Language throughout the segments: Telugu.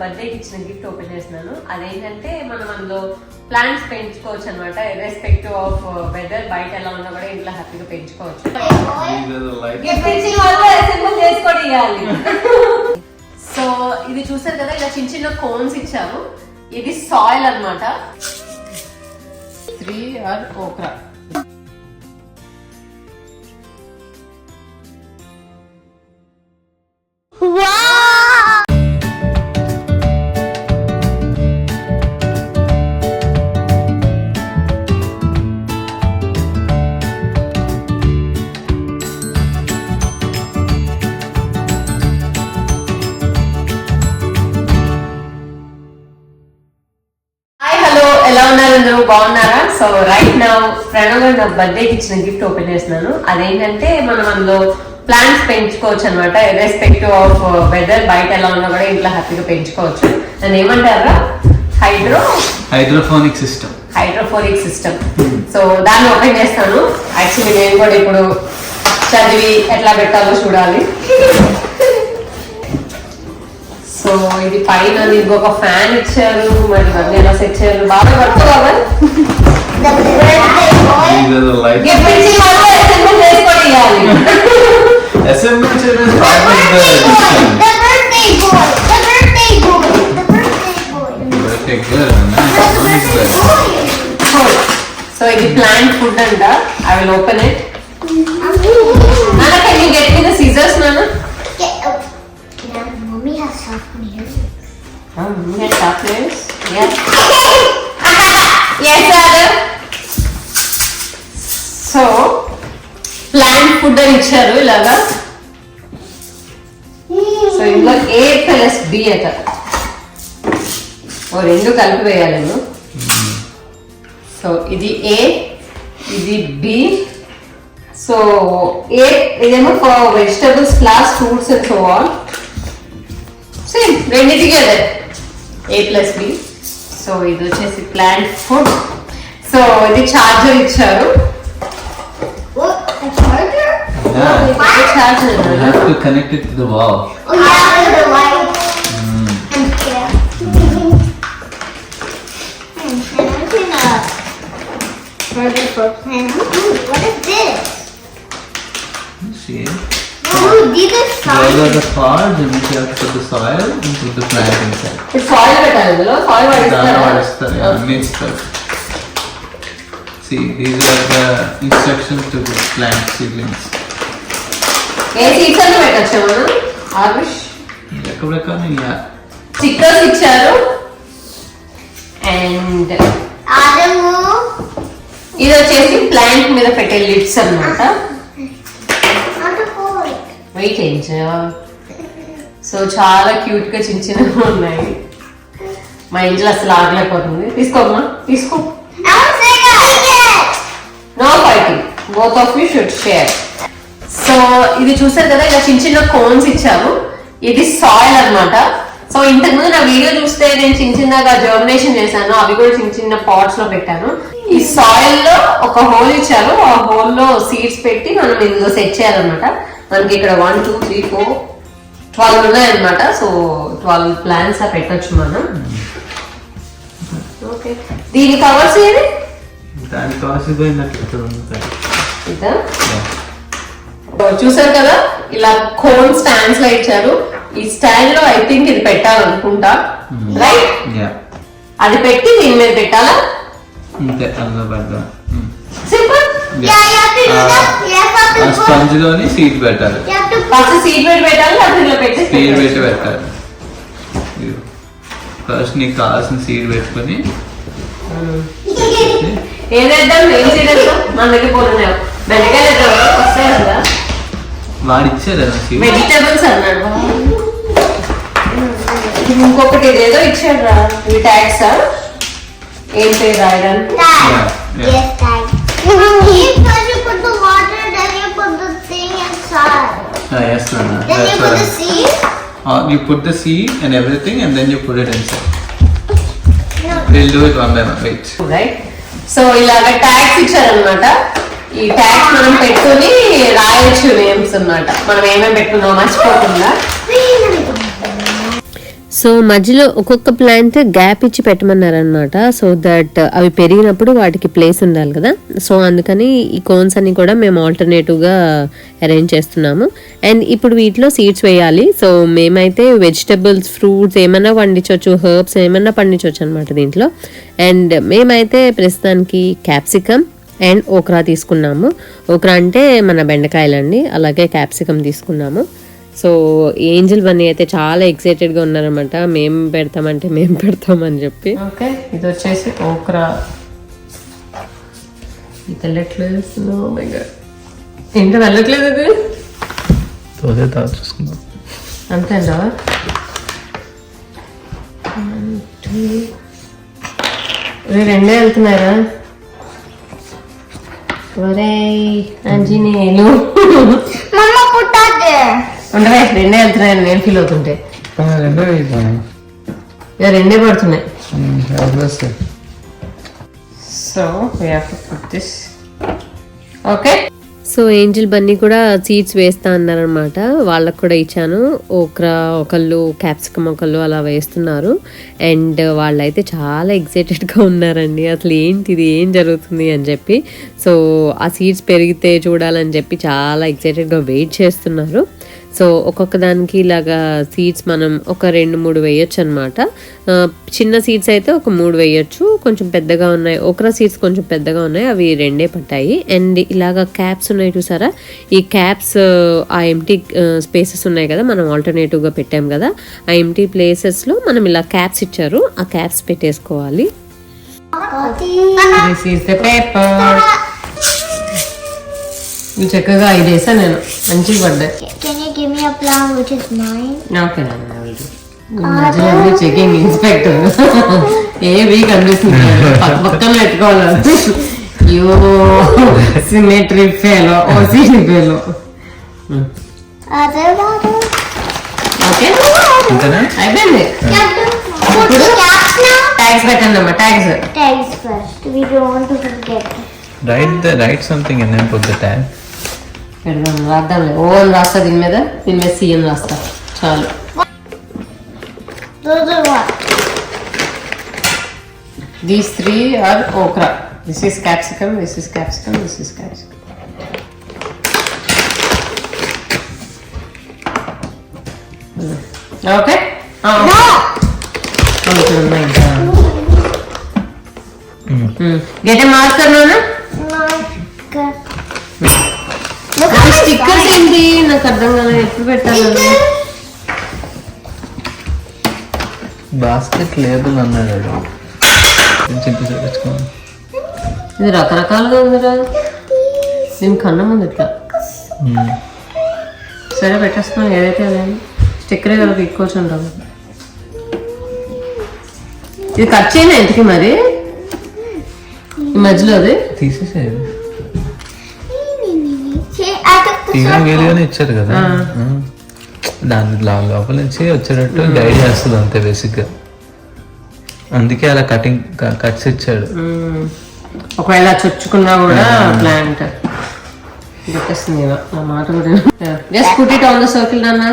బర్త్డేకి ఇచ్చిన గిఫ్ట్ ఓపెన్ చేస్తున్నాను. అదేంటంటే మనం అందులో ప్లాంట్స్ పెంచుకోవచ్చు అనమాట రెస్పెక్టివ్ ఆఫ్ వెదర్ బయట ఎలా ఉన్నా కూడా ఇంట్లో హ్యాపీగా పెంచుకోవచ్చు. ఇవ్వాలి. సో ఇది చూసారు కదా ఇలా చిన్న చిన్న కోన్స్ ఇచ్చాము. ఇది సాయిల్ అన్నమాట. Three are okra so right నా ప్రణవ్ గారు నా బర్త్డేకి ఇచ్చిన గిఫ్ట్ ఓపెన్ చేస్తున్నాను. అదేంటంటే మనం అందులో ప్లాంట్స్ పెంచుకోవచ్చు అనమాట రెస్పెక్టివ్ ఆఫ్ వెదర్ బయట ఎలా ఉన్నా కూడా ఇంట్లో హ్యాపీగా పెంచుకోవచ్చు. దాన్ని ఏమంటారా? Hydro hydroponic system hydroponic system so దాన్ని ఓపెన్ చేస్తాను. యాక్చువల్లీ నేను కూడా ఇప్పుడు చదివి ఎట్లా పెట్టాలో చూడాలి. సో ఇది పైన ఒక ఫ్యాన్ ఇచ్చారు. మరి ఇవన్నీ ఎలా సెట్ చేయాలి? బాగా పడుతుంది birthday boy. These are the lights. Gift ఇచ్చి వాళ్ళు అసెంబుల్ చేసుకొని ఇవ్వాలి Assemble children is part of the The system. birthday boy. The birthday boy. The birthday boy. Birthday girl, nice. The One is birthday there. boy. So ఇది ప్లాంట్ ఫుడ్ అంట I will open it Plant food అని ఇచ్చారు ఇలాగా? సో ఇందులో ఏ ప్లస్ బి అట. ఓ రెండు కలిపి వేయాలేమో సో ఇది ఏ ఇది బి సో ఏ ఇదేమో for vegetables plus fruits and so all same రెండింటికి అదే ఏ ప్లస్ బి సో ఇది వచ్చేసి ప్లాంట్ ఫుడ్ సో ఇది చార్జర్ ఇచ్చారు. Which has it? You have to connect it to the wall. Oh yeah, with the light. Mm. And yeah. And open up. Further for plan. What is this? Let's see. Oh, these are soil. Those are the parts in which you have to put the soil and put the plant inside. It's soil water, no? Soil water. Soil water, yeah, okay. mixed up. See, these are the instructions to the plant seedlings. ఏ సీట్స్ అని పెట్టచ్చు మనం? ఆరుష్. స్టిక్కర్స్ ఇచ్చారు. అండ్. ఇది వచ్చేసి ప్లాంట్ మీద పెట్టే లిప్స్ boy. వెయిట్ ఏంజల్ సో చాలా క్యూట్గా చిన్న చిన్నగా ఉన్నాయి. మా ఇంట్లో అసలు ఆగలేకపోతుంది. తీసుకోమ్మా తీసుకో. No fighting both of you should share so ఇది చూసారు కదా ఇలా చిన్న చిన్న కోన్స్ ఇచ్చారు. ఇది సాయిల్ అన్నమాట. సో ఇంతకు ముందు నా వీడియో చూస్తే నేను చిన్న చిన్నగా జర్మినేషన్ చేశాను. అవి కూడా చిన్న చిన్న పాట్స్లో పెట్టాను. ఈ సాయిల్లో ఒక హోల్ ఇచ్చారు. ఆ హోల్లో సీడ్స్ పెట్టి మనం ఇందులో సెట్ చేయాలన్నమాట. మనకి ఇక్కడ one two three four twelve ఉన్నాయన్నమాట. సో ట్వెల్వ్ ప్లాన్స్ పెట్టొచ్చు మనం. ఓకే దీని కవర్స్ ఏది? దాని ఉంది ఇదా. చూసారు కదా? ఇలా కోన్ స్టాండ్స్లో ఇచ్చారు. ఈ స్టాండ్లో ఐ థింక్ ఇది పెట్టాలనుకుంటా. Right Yeah. అది పెట్టి దీని మీద పెట్టాలా? అందులో. స్పంజ్లోని పెట్టాలి. ఫస్ట్ సీట్ పెట్టి పెట్టాలి? ఇలా పెట్టి పెట్టాలి. ఫస్ట్ నీకు కావాల్సిన పెట్టుకొని ఏదేద్దాం ఏం వేద్దాం? మన దగ్గర బెండకాయలు ఇచ్చారు వెజిటబుల్స్ అన్నాడు. ఇంకొకటి ఇదేదో ఇచ్చాడు రా. ఇవి ట్యాక్స్ ఏం పేరు రాయడానికి. Yes, you put the you put the Then you put. You put the seed and everything and then you put it inside No. Will do it one by one wait right so ఇలాగ ట్యాక్స్ ఇచ్చారనమాట ఈ ట్యాక్స్ మనం పెట్టుకుని రాయొచ్చు నేమ్స్ అన్నమాట. మనం ఏమేమి పెట్టుకున్నాం మర్చిపోకుండా. సో మధ్యలో ఒక్కొక్క ప్లాంట్ గ్యాప్ ఇచ్చి పెట్టమన్నారనమాట సో దట్ అవి పెరిగినప్పుడు వాటికి ప్లేస్ ఉండాలి కదా. సో అందుకని ఈ కోన్స్ అన్ని కూడా మేము ఆల్టర్నేటివ్గా అరేంజ్ చేస్తున్నాము. అండ్ ఇప్పుడు వీటిలో సీడ్స్ వేయాలి. సో మేమైతే వెజిటబుల్స్ ఫ్రూట్స్ ఏమైనా పండించవచ్చు హర్బ్స్ ఏమైనా పండించవచ్చు అనమాట దీంట్లో. అండ్ మేమైతే ప్రస్తుతానికి క్యాప్సికమ్ అండ్ ఓక్రా తీసుకున్నాము. ఓక్రా అంటే మన బెండకాయలండి అలాగే క్యాప్సికమ్ తీసుకున్నాము. సో ఏంజల్ బన్నీ అయితే చాలా ఎక్సైటెడ్గా ఉన్నారనమాట మేము పెడతామంటే మేము పెడతామని చెప్పి. ఓకే ఇది వచ్చేసి ఓక్రా ఇది? వెళ్ళట్లేదు Oh చూసుకుందాం. అంతేనా రెండే వెళ్తున్నారా ఒరే put that there. ఉండవే రెండే వెళ్తున్నాయని నేను ఫీల్ అవుతుంటే. రెండో అయిపోయాయి ఇక రెండే పడుతున్నాయి. So we have to put this okay so Angel Bunny కూడా సీడ్స్ వేస్తా అన్నారనమాట వాళ్ళకు కూడా ఇచ్చాను. ఓక్రా ఒకళ్ళు క్యాప్సికమ్ ఒకళ్ళు అలా వేస్తున్నారు. అండ్ వాళ్ళైతే చాలా ఎక్సైటెడ్గా ఉన్నారండి. అసలు ఏంటి ఇది ఏం జరుగుతుంది అని చెప్పి. సో ఆ సీడ్స్ పెరిగితే చూడాలని చెప్పి చాలా ఎక్సైటెడ్గా వెయిట్ చేస్తున్నారు. సో ఒక్కొక్క దానికి ఇలాగా సీడ్స్ మనం ఒక రెండు మూడు వేయొచ్చు అనమాట చిన్న సీడ్స్ అయితే ఒక మూడు వేయొచ్చు. కొంచెం పెద్దగా ఉన్నాయి. ఒకరా సీడ్స్ కొంచెం పెద్దగా ఉన్నాయి. అవి రెండే పట్టాయి. అండ్ ఇలాగా క్యాప్స్ ఉన్నాయి చూసారా? ఈ క్యాప్స్ ఆ ఎంటీ స్పేసెస్ ఉన్నాయి కదా మనం ఆల్టర్నేటివ్గా పెట్టాం కదా ఆ ఎంటీ ప్లేసెస్లో మనం ఇలా క్యాప్స్ ఇచ్చారు. ఆ క్యాప్స్ పెట్టేసుకోవాలి. This is the paper. ఇవి చక్కగా ఐదు వేసాను నేను. మంచిగా పడ్డాయి. Can you give me a plant which is mine? Okay మధ్యలో చెకింగ్ ఇన్స్పెక్టర్ ఏ వీక్ అనిపిస్తుంది పక్క పక్కన పెట్టుకోవాలి యో సిమెట్రీ ఫేలో ఓ సీని ఫేలో. ఓకే. అయిపోయింది. ట్యాక్స్ పెట్టండి అమ్మా don't want to forget. Write the write something and then put the tag పెడదాం రాద్దాంలే ఓ అని రాస్తా దీని మీద దీని మీద సీ అని రాస్తా చాలు Those are what? These three are okra this is capsicum this is capsicum this is capsicum okay get marker నాన్న Marker. స్టిక్కర్స్ ఏంటి నాకు అర్థం కాదు ఎప్పుడు పెట్టాలి బాస్కెట్ లేబుల్ అన్నాడు. ఇది రకరకాలుగా ఉందిరా. దీని కన్నా ముందు ఇట్లా సరే పెట్టేస్తున్నాం ఏదైతే అదేంటి స్టిక్కరే కదా పీక్కోవచ్చు ఉంటాము ఇది కట్ చేయను ఎంతకి మరి? ఈ మధ్యలో అది? తీసేసేది టీవీ. వీలుగానే ఇచ్చారు కదా. దాని లోపల నుంచి వచ్చేటట్టు గైడ్ చేస్తుంది అంతే బేసిక్గా అందుకే అలా కటింగ్ కట్స్ ఇచ్చాడు. ఒకవేళ చొచ్చుకున్నా కూడా ప్లాంట్ పెట్టేస్తుంది ఇవ. నా మాట కూడా just put it on the circle నాన్న.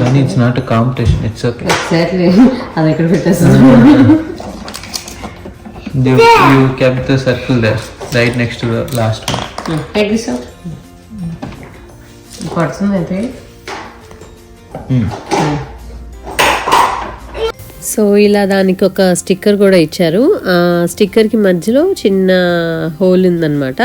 కానీ it's not competition it's okay exactly అది ఎక్కడ పెట్టేస్తుంది? You keep the circle there right next last one take this out పడుతుంది అయితే. సో ఇలా దానికి ఒక స్టిక్కర్ కూడా ఇచ్చారు. ఆ స్టిక్కర్కి మధ్యలో చిన్న హోల్ ఉందన్నమాట.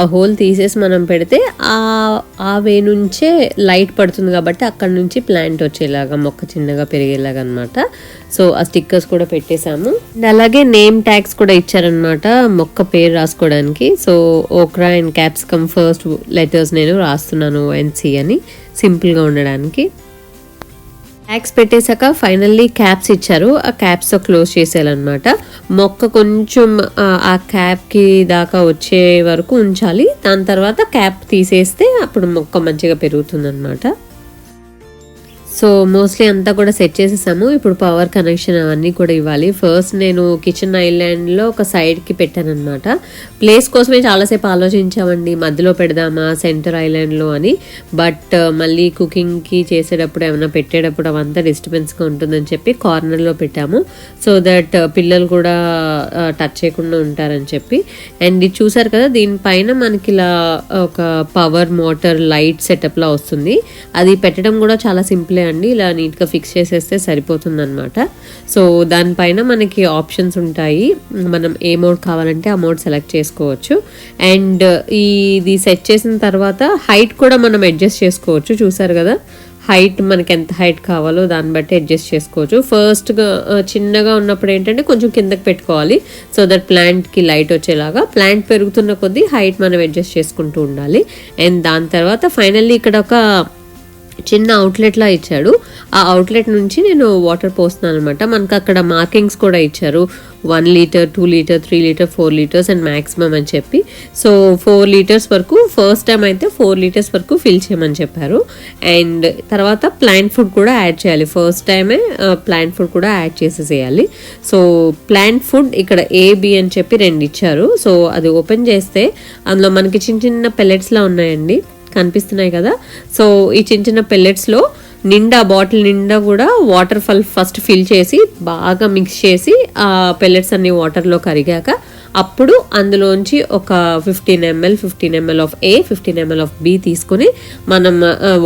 ఆ హోల్ తీసేసి మనం పెడితే ఆ ఆ వే నుంచే లైట్ పడుతుంది కాబట్టి అక్కడ నుంచి ప్లాంట్ వచ్చేలాగా మొక్క చిన్నగా పెరిగేలాగా అనమాట సో ఆ స్టిక్కర్స్ కూడా పెట్టేశాము. అలాగే నేమ్ ట్యాగ్స్ కూడా ఇచ్చారనమాట మొక్క పేరు రాసుకోవడానికి. So okra and capsicum first letters నేను రాస్తున్నాను ఎన్సి అని సింపుల్గా ఉండడానికి. ట్యాక్స్ పెట్టేశాక ఫైనల్లీ క్యాప్స్ ఇచ్చారు. ఆ క్యాప్స్ క్లోజ్ చేసేయాలన్నమాట. మొక్క కొంచెం ఆ, క్యాప్కి దాకా వచ్చే వరకు ఉంచాలి. దాని తర్వాత క్యాప్ తీసేస్తే అప్పుడు మొక్క మంచిగా పెరుగుతుంది సో మోస్ట్లీ అంతా కూడా సెట్ చేసేసాము. ఇప్పుడు పవర్ కనెక్షన్ అవన్నీ కూడా ఇవ్వాలి. ఫస్ట్ నేను కిచెన్ ఐలాండ్లో ఒక సైడ్కి పెట్టాను ప్లేస్ కోసమే చాలాసేపు ఆలోచించామండి మధ్యలో పెడదామా సెంటర్ ఐలాండ్లో అని. బట్ మళ్ళీ కుకింగ్కి చేసేటప్పుడు ఏమైనా పెట్టేటప్పుడు అవంతా డిస్టర్బెన్స్గా ఉంటుందని చెప్పి కార్నర్లో పెట్టాము. సో దట్ పిల్లలు కూడా టచ్ చేయకుండా ఉంటారని చెప్పి. అండ్ ఇది చూసారు కదా దీనిపైన మనకి ఇలా ఒక పవర్ మోటార్ లైట్ సెటప్లా వస్తుంది. అది పెట్టడం కూడా చాలా సింపుల్ అండి ఇలా నీట్గా ఫిక్స్ చేసేస్తే సరిపోతుందనమాట సో దానిపైన మనకి ఆప్షన్స్ ఉంటాయి. మనం ఏ మోడ్ కావాలంటే ఆ మోడ్ సెలెక్ట్ చేసుకోవచ్చు. అండ్ ఇది సెట్ చేసిన తర్వాత హైట్ కూడా మనం అడ్జస్ట్ చేసుకోవచ్చు. చూసారు కదా? హైట్ మనకి ఎంత హైట్ కావాలో దాన్ని బట్టి అడ్జస్ట్ చేసుకోవచ్చు. ఫస్ట్గా చిన్నగా ఉన్నప్పుడు ఏంటంటే కొంచెం కిందకి పెట్టుకోవాలి. సో దట్ ప్లాంట్కి లైట్ వచ్చేలాగా. ప్లాంట్ పెరుగుతున్న కొద్దీ హైట్ మనం అడ్జస్ట్ చేసుకుంటూ ఉండాలి. అండ్ దాని తర్వాత ఫైనల్లీ ఇక్కడ ఒక చిన్న అవుట్లెట్లా ఇచ్చాడు. ఆ అవుట్లెట్ నుంచి నేను వాటర్ పోస్తున్నాను అనమాట మనకు అక్కడ మార్కింగ్స్ కూడా ఇచ్చారు. One litre two litre three litre four litres and maximum అని చెప్పి. సో ఫోర్ లీటర్స్ వరకు ఫస్ట్ టైం అయితే ఫోర్ లీటర్స్ వరకు ఫిల్ చేయమని చెప్పారు. అండ్ తర్వాత ప్లాంట్ ఫుడ్ కూడా యాడ్ చేయాలి. ఫస్ట్ టైమే ప్లాంట్ ఫుడ్ కూడా యాడ్ చేసేసేయాలి. సో ప్లాంట్ ఫుడ్ ఇక్కడ ఏబి అని చెప్పి రెండు ఇచ్చారు. సో అది ఓపెన్ చేస్తే అందులో మనకి చిన్న చిన్న పెల్లెట్స్లా ఉన్నాయండి. కనిపిస్తున్నాయి కదా. సో ఈ చిన్న చిన్న పెల్లెట్స్లో నిండా బాటిల్ నిండా కూడా వాటర్ ఫల్ ఫస్ట్ ఫిల్ చేసి బాగా మిక్స్ చేసి ఆ పెల్లెట్స్ అన్ని వాటర్లో కరిగాక అప్పుడు అందులోంచి ఒక fifteen ML fifteen ML of A fifteen ML of B తీసుకుని మనం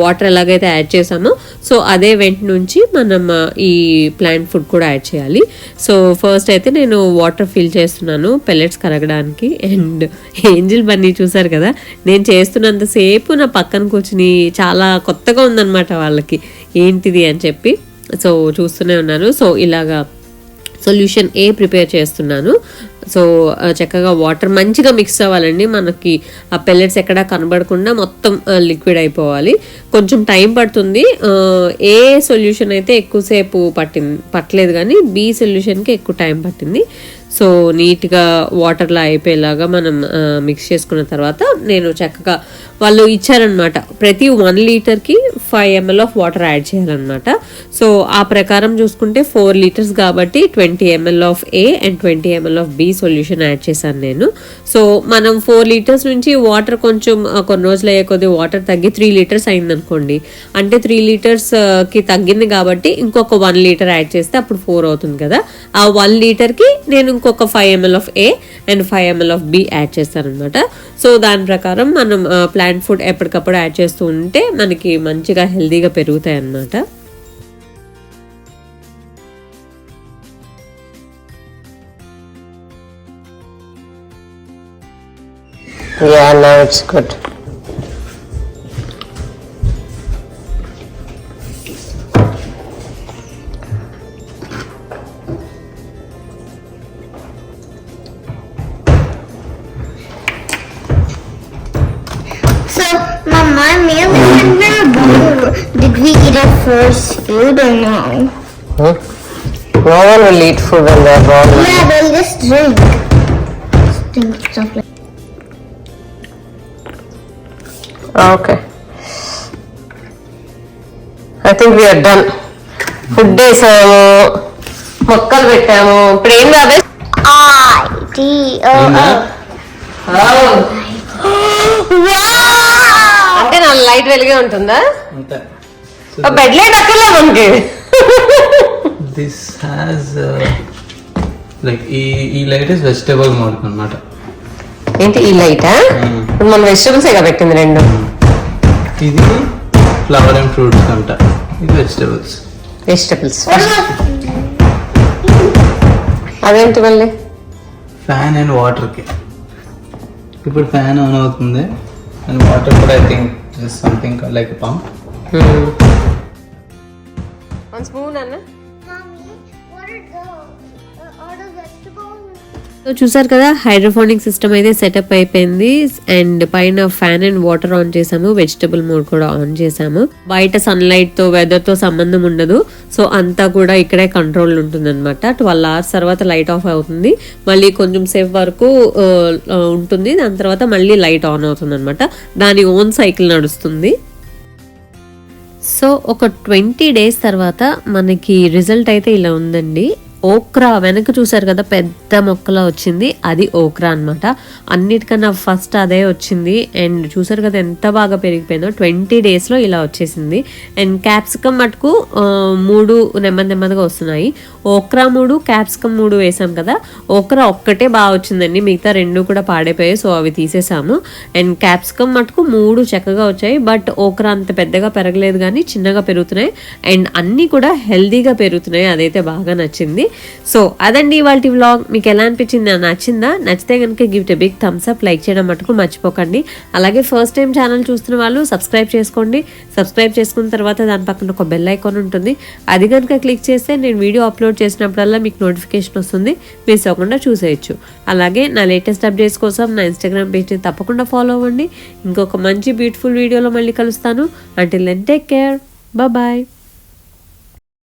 వాటర్ ఎలాగైతే యాడ్ చేసామో సో అదే వెంట నుంచి మనం ఈ ప్లాంట్ ఫుడ్ కూడా యాడ్ చేయాలి. సో ఫస్ట్ అయితే నేను వాటర్ ఫిల్ చేస్తున్నాను పెల్లెట్స్ కరగడానికి. అండ్ ఏంజిల్ బన్నీ చూసారు కదా నేను చేస్తున్నంతసేపు నా పక్కన కూర్చుని చాలా కొత్తగా ఉందన్నమాట వాళ్ళకి. ఏంటిది అని చెప్పి సో చూస్తూనే ఉన్నాను. సో ఇలాగా సొల్యూషన్ ఏ ప్రిపేర్ చేస్తున్నాను. సో చక్కగా వాటర్ మంచిగా మిక్స్ అవ్వాలండి. మనకి ఆ పెల్లెట్స్ ఎక్కడా కనబడకుండా మొత్తం లిక్విడ్ అయిపోవాలి. కొంచెం టైం పడుతుంది. ఏ సొల్యూషన్ అయితే ఎక్కువసేపు పట్టింది పట్టలేదు కానీ బి సొల్యూషన్కి ఎక్కువ టైం పట్టింది. సో నీట్గా వాటర్లా అయిపోయేలాగా మనం మిక్స్ చేసుకున్న తర్వాత నేను చక్కగా వాళ్ళు ఇచ్చారనమాట ప్రతి వన్ లీటర్కి five ML of water add చేయాలన్నమాట. సో ఆ ప్రకారం చూసుకుంటే ఫోర్ లీటర్స్ కాబట్టి twenty ML of A and twenty ML of B solution add చేశాను నేను. సో మనం ఫోర్ లీటర్స్ నుంచి వాటర్ కొంచెం కొన్ని రోజులు అయ్యే కొద్ది వాటర్ తగ్గి త్రీ లీటర్స్ అయిందనుకోండి. అంటే త్రీ లీటర్స్కి తగ్గింది కాబట్టి ఇంకొక వన్ లీటర్ యాడ్ చేస్తే అప్పుడు ఫోర్ అవుతుంది కదా. ఆ వన్ లీటర్కి నేను ఇంకొక five ML of A and five ML of B add చేస్తారనమాట సో దాని ప్రకారం మనం ప్లాంట్ ఫుడ్ ఎప్పటికప్పుడు యాడ్ చేస్తూ ఉంటే మనకి మంచిగా హెల్దీగా పెరుగుతాయి అన్నమాట Yeah, now it's good. No one will eat food when they're born. Yeah, they'll just drink. Just drink stuff like Okay. I think we are done. Food వేసాము మొక్కలు పెట్టాము ఇప్పుడు ఏం కాదు I D O O. అంటే నా లైట్ వెలిగే ఉంటుందా బెడ్ లైట్ అక్కర్లే మనకి దిస్ హ్యాస్ లైక్ ఈ ఈ లైట్ ఇస్ వెజిటేబుల్ మోడ్ అనమాట ఏంటి ఈ లైటా మన వెజిటబుల్స్ ఇక పెట్టింది రెండు? ఇది ఫ్లవర్ అండ్ ఫ్రూట్స్ అంట. ఇది వెజిటేబుల్స్ వెజిటబుల్స్ అదేంటి మళ్ళీ? ఫ్యాన్ అండ్ వాటర్కి ఇప్పుడు ఫ్యాన్ ఆన్ అవుతుంది. అండ్ వాటర్ కూడా I think something like pump one spoon అన్న? సో చూసారు కదా హైడ్రోఫోనిక్ సిస్టమ్ అయితే సెటప్ అయిపోయింది. అండ్ పైన ఫ్యాన్ అండ్ వాటర్ ఆన్ చేసాము. వెజిటబుల్ మోడ్ కూడా ఆన్ చేసాము. బయట సన్లైట్తో వెదర్తో సంబంధం ఉండదు. సో అంతా కూడా ఇక్కడే కంట్రోల్ ఉంటుంది అనమాట ట్వెల్వ్ అవర్స్ తర్వాత లైట్ ఆఫ్ అవుతుంది. మళ్ళీ కొంచెం సేపు వరకు ఉంటుంది. దాని తర్వాత మళ్ళీ లైట్ ఆన్ అవుతుంది అనమాట దాని ఓన్ సైకిల్ నడుస్తుంది. సో ఒక ట్వంటీ డేస్ తర్వాత మనకి రిజల్ట్ అయితే ఇలా ఉందండి. ఓక్రా వెనక చూసారు కదా పెద్ద మొక్కలా వచ్చింది. అది ఓక్రా అన్నమాట. అన్నిటికన్నా ఫస్ట్ అదే వచ్చింది. అండ్ చూసారు కదా ఎంత బాగా పెరిగిపోయిందో. ట్వంటీ డేస్లో ఇలా వచ్చేసింది. అండ్ క్యాప్సికమ్ మటుకు మూడు నెమ్మది నెమ్మదిగా వస్తున్నాయి. ఓక్రా మూడు క్యాప్సికమ్ మూడు వేసాం కదా. ఓక్రా ఒక్కటే బాగా వచ్చిందండి. మిగతా రెండు కూడా పాడైపోయాయి సో అవి తీసేసాము. అండ్ క్యాప్సికమ్ మటుకు మూడు చక్కగా వచ్చాయి. బట్ ఓక్రా అంత పెద్దగా పెరగలేదు కానీ చిన్నగా పెరుగుతున్నాయి. అండ్ అన్నీ కూడా హెల్దీగా పెరుగుతున్నాయి. అదైతే బాగా నచ్చింది. సో అదండి ఇవాళ వ్లాగ్ మీకు ఎలా అనిపించింది? నచ్చిందా? నచ్చితే కనుక gift big thumbs up like చేయడం మటుకు మర్చిపోకండి. అలాగే ఫస్ట్ టైం ఛానల్ చూస్తున్న వాళ్ళు సబ్స్క్రైబ్ చేసుకోండి. సబ్స్క్రైబ్ చేసుకున్న తర్వాత దాని పక్కన ఒక బెల్ ఐకాన్ ఉంటుంది. అది కనుక క్లిక్ చేస్తే నేను వీడియో అప్లోడ్ చేసినప్పుడల్లా మీకు నోటిఫికేషన్ వస్తుంది. మిస్ అవ్వకుండా చూసేయచ్చు. అలాగే నా లేటెస్ట్ అప్డేట్స్ కోసం నా ఇన్స్టాగ్రామ్ పేజ్ని తప్పకుండా ఫాలో అవ్వండి. ఇంకొక మంచి బ్యూటిఫుల్ వీడియోలో మళ్ళీ కలుస్తాను. Until then take care bye